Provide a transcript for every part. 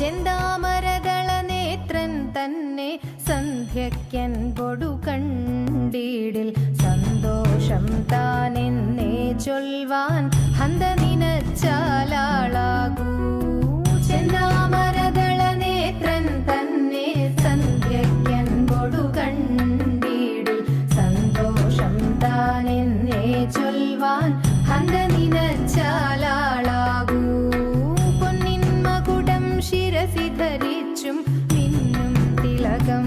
ചെന്താമരദള നേത്രൻ തന്നെ സന്ധ്യക്കൻ പൊടു കണ്ടിടിൽ സന്തോഷം താൻ എന്നെ ചൊൽവാൻ ശശിധരിച്ചും മിന്നും തിലകം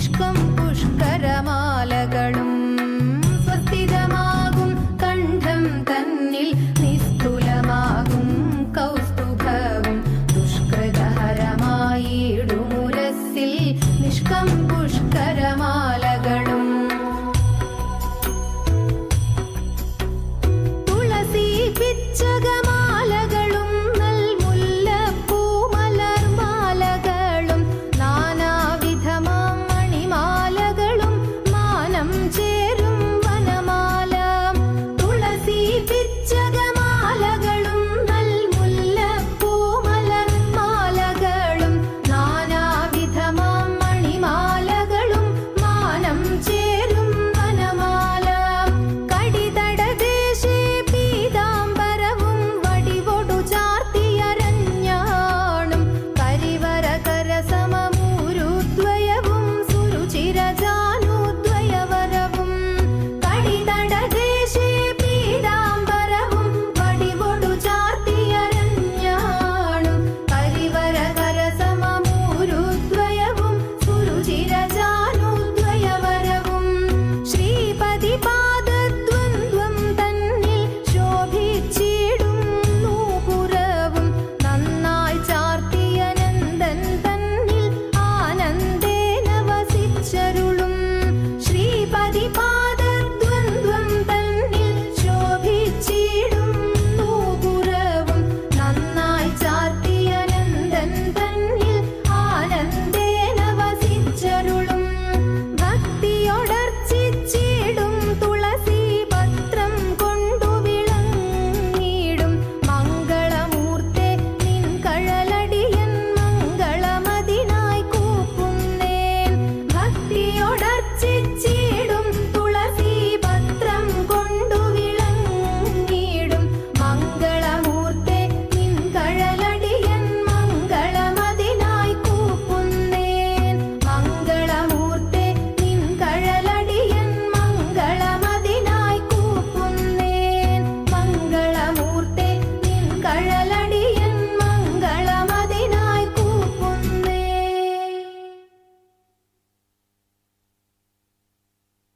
aşkım.